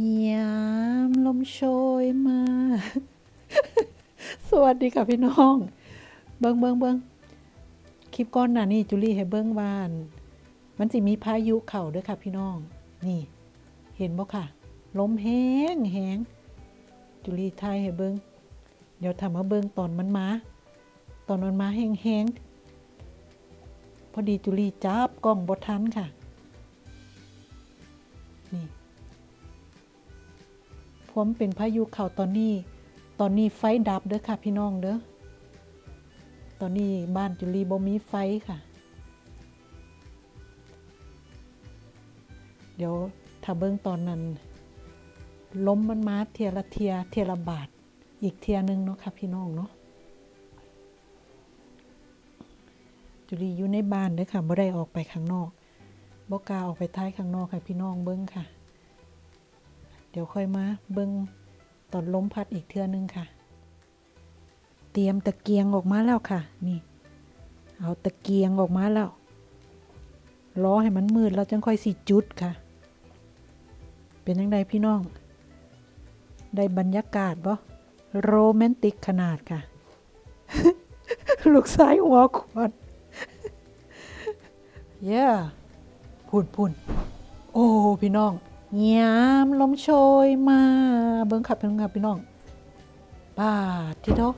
ยามลมโชยมา สวัสดีค่ะพี่น้อง เบิงเบิงเบิงคลิปก้อนน่ะนี่จุลี่ให้เบิงวาน มันสิมีพายุเข่าด้วยค่ะพี่น้อง นี่ เห็นบ่ค่ะ ลมแห้งแห้งจุลี่ทายให้เบิงเดี๋ยวทำมาเบิงตอนมันมา ตอนมันมาแห้งแห้งพอดีจุลี่จับกล้องบทันค่ะ นี่ ผมเป็นพายุเข่าตอนนี้ ตอนนี้ไฟดับเด้อค่ะพี่น้องเด้อ ตอนนี้บ้านจุลีบ่มีไฟค่ะ เดี๋ยวถ้าเบิ่งตอนนั้นล้มมันมาเทียละเทียเทียละบาท อีกเทียหนึงเนาะค่ะพี่น้องเนาะจุลีอยู่ในบ้านเด้อค่ะบ่ได้ออกไปข้างนอกบ่กล้าออกไปท้ายข้างนอกค่ะพี่น้องเบิ่งค่ะ เดี๋ยวค่อยมาเบิ้งตอนลมพัดอีกเทื่อนึงค่ะ เตรียมตะเกียงออกมาแล้วค่ะ นี่ เอาตะเกียงออกมาแล้วรอให้มันมืดแล้วจังค่อยสิจุดค่ะ เป็นยังไงพี่น้อง ได้บรรยากาศบ่โรแมนติกขนาดค่ะ ลูกซ้ายหัวขวดเย้พุ่นพุ่นโอ้ พี่น้อง ยามลมโชยมา เบิ้งขับเป็นไงพี่น้องปาดทีเท่า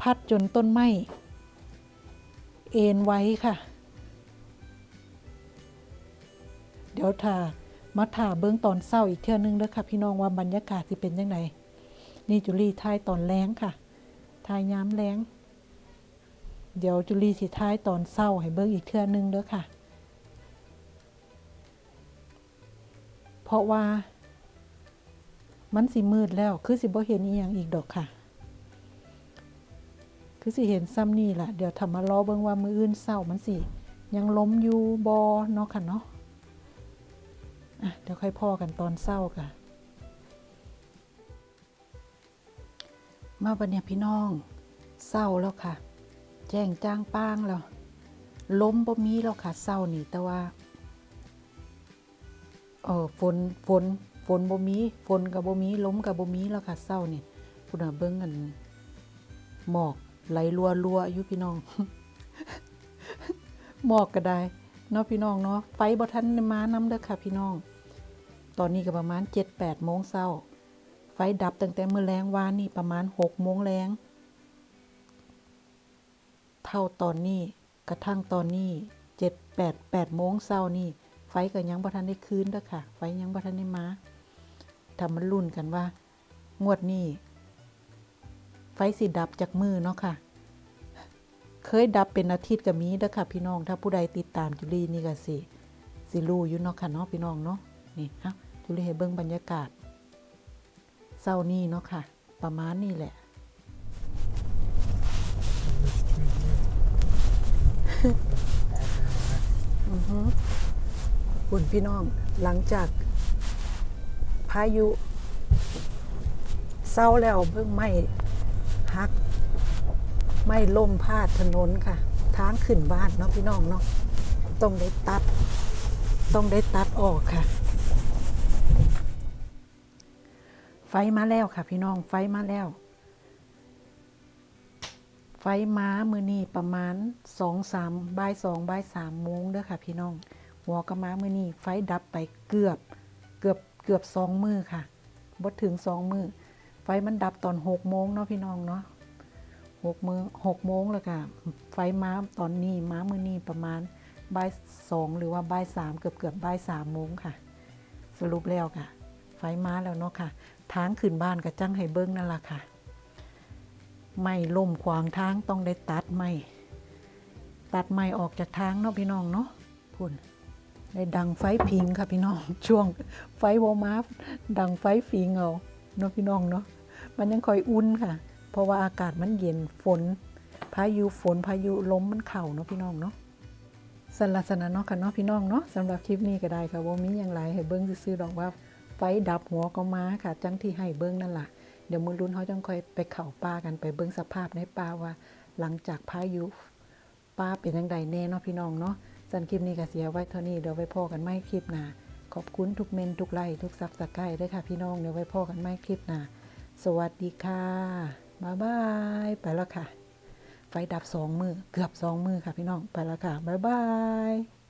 พัดจนต้นไม้เอ็นไว้ค่ะ เดี๋ยวถ้ามาถ่าเบื้องตอนเศร้าอีกเที่ยวนึงแล้วค่ะ พี่น้องว่าบรรยากาศที่เป็นยังไงนี่จุลี่ทายตอนแรงค่ะทายย้ำแรงเดี๋ยวจุลี่สิท้ายตอนเศร้าให้เบิ้งอีกเทื่อนึงเด้อค่ะ ราะว่า มันสิมืดแล้วคือสิบ่เห็นอีหยังอีกดอกค่ะ คือสิเห็นซ้ำนี่ล่ะ เดี๋ยวทำมารอเบิ่งว่ามืออื่นเศร้ามันสิ ยังล้มอยู่บอเนาะค่ะเนาะอะเดี๋ยวค่อยพ่อกันตอนเศร้าค่ะ มาวันเนี้ยพี่น้องเศร้าแล้วค่ะ แจ้งจ้างป้างแล้วล้มบ่มีแล้วค่ะเศร้านี่แต่ว่า เออฝนฝนฝนบ่มีฝนกับบ่มีล้มกับบ่มีแล้วค่ะเศร้านี่พุ่นน่ะเบิ่งกันหมอกไหลรัวรัวอยู่พี่น้อง หมอกก็ได้เนาะพี่น้องเนาะไฟบ่ทันได้มานำเด้อค่ะ พี่น้อง ตอนนี้ก็ประมาณ7-8โมงเช้า ไฟดับตั้งแต่มื้อแรงวานนี่ประมาณ6โมงแรงเท่าตอนนี้กระทั่งตอนนี้7 8 8โมงเช้านี่ ไฟก็ยังบ่ทันได้คืนเด้อค่ะ ไฟยังบ่ทันได้มาถ้ามันลุ้นกันว่า งวดนี้ ไฟสิดับจากมือเนาะค่ะ เคยดับเป็นอาทิตย์ก็มีเด้อค่ะ พี่น้อง ถ้าผู้ใดติดตามจุลีนี่ก็สิสิรู้อยู่เนาะค่ะเนาะพี่น้องเนาะนี่เอ้าจุลีให้เบิ่งบรรยากาศเศร้านี้เนาะค่ะ ประมาณนี้แหละอือฮึ คุณพี่น้องหลังจากพายุเศร้าแล้วเพิ่งไม่ฮัก ไม่ล่มพาดถนนค่ะ ทางขึ้นบ้านเนาะพี่น้องเนาะต้องได้ตัด ต้องได้ตัดออกค่ะ ไฟมาแล้วค่ะ พี่น้องไฟมาแล้ว ไฟม้ามือนี่ประมาณสองสามบ่ายสองบ่ายสามโมงเด้อค่ะ พี่น้อง หัวกระม้ามือนี่ไฟดับไปเกือบเกือบเกือบสองมือค่ะบดถึงสองมือไฟมันดับตอนหกโมงเนาะพี่น้องเนาะหกมือหกโมงแล้วค่ะไฟม้าตอนนี้ม้ามือนี่ประมาณบ่ายสองหรือว่าบ่ายสามเกือบเกือบบ่ายสามโมงค่ะ สรุปแล้วค่ะ ไฟม้าแล้วเนาะค่ะ ทางขึ้นบ้านกระจังให้เบิ้งนั่นแหละค่ะ ไม่ล่มขวางทางต้องได้ตัดไม่ตัดไม่ออกจากทางเนาะพี่น้องเนาะพุ่น ได้ดังไฟพิงค่ะพี่น้อง ช่วงไฟโวมาฟดังไฟฟิงเอาเนาะพี่น้องเนาะมันยังคอยอุ่นค่ะ เพราะว่าอากาศมันเย็นฝน พายุฝนพายุลมมันเข่าเนาะพี่น้องเนาะสลักษณะเนาะค่ะเนาะพี่น้องเนาะสำหรับคลิปนี้ก็ได้ค่ะว่ามีอย่างไรให้เบิ้งซื่อดอกว่าไฟดับหัวก็มาค่ะ จังที่ให้เบิ้งนั่นแหละเดี๋ยวมือรุ่นเขาจังคอยไปเข่าป่ากันไปเบิ้งสภาพในป่าว่า หลังจากพายุป่าเป็นยังไงแน่เนาะพี่น้องเนาะ สันคลิปนี้ก็เสียไว้เท่านี้เดี๋ยวไว้พอกันไม่คลิปหนาขอบคุณทุกเมนทุกไลค์ทุกซับสไครต์ด้วยค่ะพี่น้องเดี๋ยวไว้พ่อกันไม่คลิปหนาสวัสดีค่ะบ๊ายบายไปแล้วค่ะ ไฟดับสองมือเกือบสองมือค่ะพี่น้องไปแล้วค่ะบ๊ายบาย